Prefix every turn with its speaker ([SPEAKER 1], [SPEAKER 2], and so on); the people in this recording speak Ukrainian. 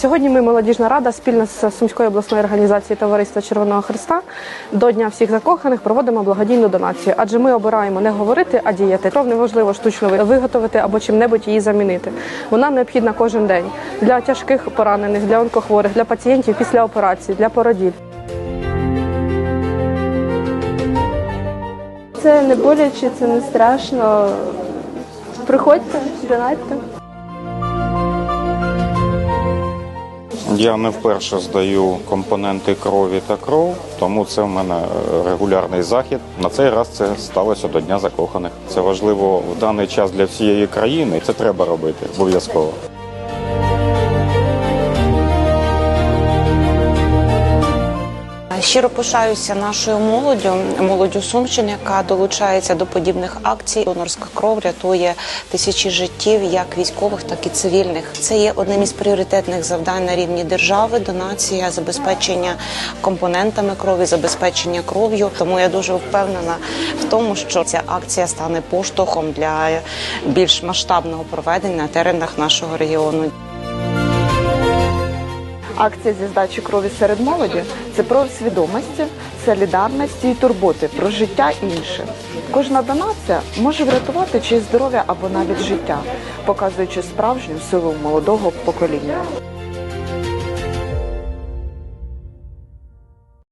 [SPEAKER 1] Сьогодні ми молодіжна рада спільно з Сумською обласною організацією Товариства Червоного Христа до Дня всіх закоханих проводимо благодійну донацію, адже ми обираємо не говорити, а діяти. Кров неможливо штучно виготовити або чим-небудь її замінити. Вона необхідна кожен день для тяжких поранених, для онкохворих, для пацієнтів після операції, для породіль.
[SPEAKER 2] Це не боляче, це не страшно. Приходьте, донатьте.
[SPEAKER 3] Я не вперше здаю компоненти крові та кров, тому це в мене е, регулярний захід. На цей раз це сталося до Дня закоханих. Це важливо в даний час для всієї країни. Це треба робити обов'язково.
[SPEAKER 4] Щиро пишаюся нашою молоддю, молоддю Сумщини, яка долучається до подібних акцій. Донорська кров рятує тисячі життів, як військових, так і цивільних. Це є одним із пріоритетних завдань на рівні держави. Донація, забезпечення компонентами крові, забезпечення кров'ю. Тому я дуже впевнена в тому, що ця акція стане поштовхом для більш масштабного проведення на теренах нашого регіону.
[SPEAKER 5] Акція зі здачі крові серед молоді це про свідомості, солідарності і турботи про життя інших. Кожна донація може врятувати чиє здоров'я або навіть життя, показуючи справжню силу молодого покоління.